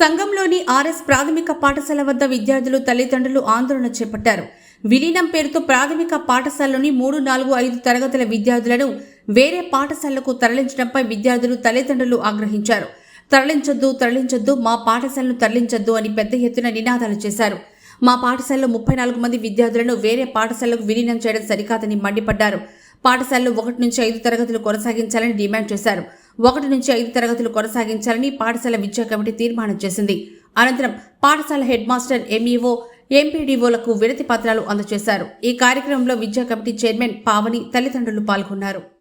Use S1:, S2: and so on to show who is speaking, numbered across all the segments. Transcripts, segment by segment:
S1: సంఘంలోని RS ప్రాథమిక పాఠశాల వద్ద విద్యార్థులు తల్లిదండ్రులు ఆందోళన చేపట్టారు. విలీనం పేరుతో ప్రాథమిక పాఠశాలలోని మూడు నాలుగు ఐదు తరగతుల విద్యార్థులను వేరే పాఠశాలకు తరలించడంపై విద్యార్థులు తల్లిదండ్రులు ఆగ్రహించారు. తరలించొద్దు తరలించొద్దు మా పాఠశాలను తరలించొద్దు అని పెద్ద ఎత్తున నినాదాలు చేశారు. మా పాఠశాలలో ముప్పై నాలుగు మంది విద్యార్థులను వేరే పాఠశాలకు విలీనం చేయడం సరికాదని మండిపడ్డారు. పాఠశాలలో ఒకటి నుంచి ఐదు తరగతులు కొనసాగించాలని డిమాండ్ చేశారు. ఒకటి నుంచి ఐదు తరగతులు కొనసాగించాలని పాఠశాల విద్యా కమిటీ తీర్మానం చేసింది. అనంతరం పాఠశాల హెడ్ మాస్టర్ ఎంఈఓ ఎంపీడీఓలకు వినతి పత్రాలు అందజేశారు. ఈ కార్యక్రమంలో విద్యా కమిటీ చైర్మన్ పావని తల్లిదండ్రులు పాల్గొన్నారు.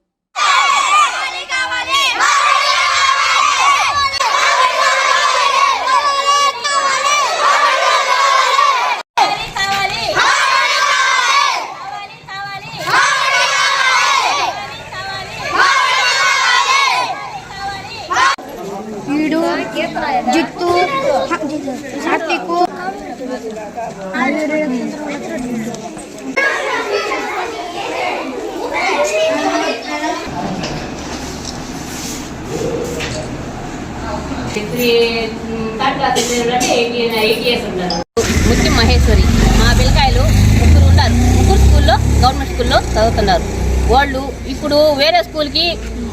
S2: ఈడు జిత్తు సాత్వికు
S3: ముత్యం మహేశ్వరి మా పిల్లకాయలు ముగ్గురు ఉన్నారు. ముగ్గురు స్కూల్లో గవర్నమెంట్ స్కూల్లో చదువుతున్నారు. వాళ్ళు ఇప్పుడు వేరే స్కూల్కి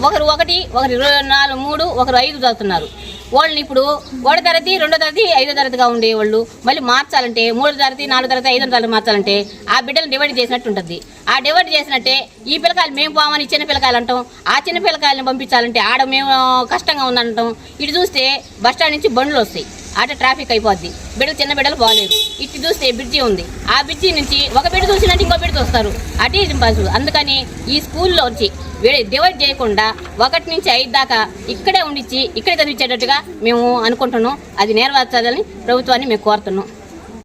S3: ఒకరు ఒకటి ఒకరు ఇరవై నాలుగు మూడు ఒకరు ఐదు చదువుతున్నారు. వాళ్ళని ఇప్పుడు ఒకటో తరగతి రెండో తరగతి ఐదో తరగతిగా ఉండే వాళ్ళు మళ్ళీ మార్చాలంటే మూడో తరగతి నాలుగో తరగతి ఐదో తరగతి మార్చాలంటే ఆ బిడ్డలు డివైడ్ చేసినట్టు ఉంటుంది. ఆ డివైడ్ చేసినట్టే ఈ పిల్లకాయలు మేము పోమని చిన్న పిల్లకాయలు అంటాం. ఆ చిన్న పిల్లకాయలను పంపించాలంటే ఆడ మేము కష్టంగా ఉందంటాం. ఇటు చూస్తే బస్ స్టాండ్ నుంచి బండ్లు వస్తాయి. అట ట్రాఫిక్ అయిపోద్ది. బిడ్డలు చిన్న బిడ్డలు బాగాలేదు ఇటు చూస్తే బ్రిడ్జి ఉంది. ఆ బ్రిడ్జి నుంచి ఒక బిడ్డ చూసినట్టు ఇంకో బిడ్డ చూస్తారు. అటు ఇటు బస్సు అందుకని ఈ స్కూల్లో వచ్చి డివైడ్ చేయకుండా ఒకటి నుంచి ఐదు దాకా ఇక్కడే ఉండిచ్చి ఇక్కడే చదివించేటట్టుగా మేము అనుకుంటున్నాం. అది నెరవేర్చాలని ప్రభుత్వాన్ని మేము కోరుతున్నాం.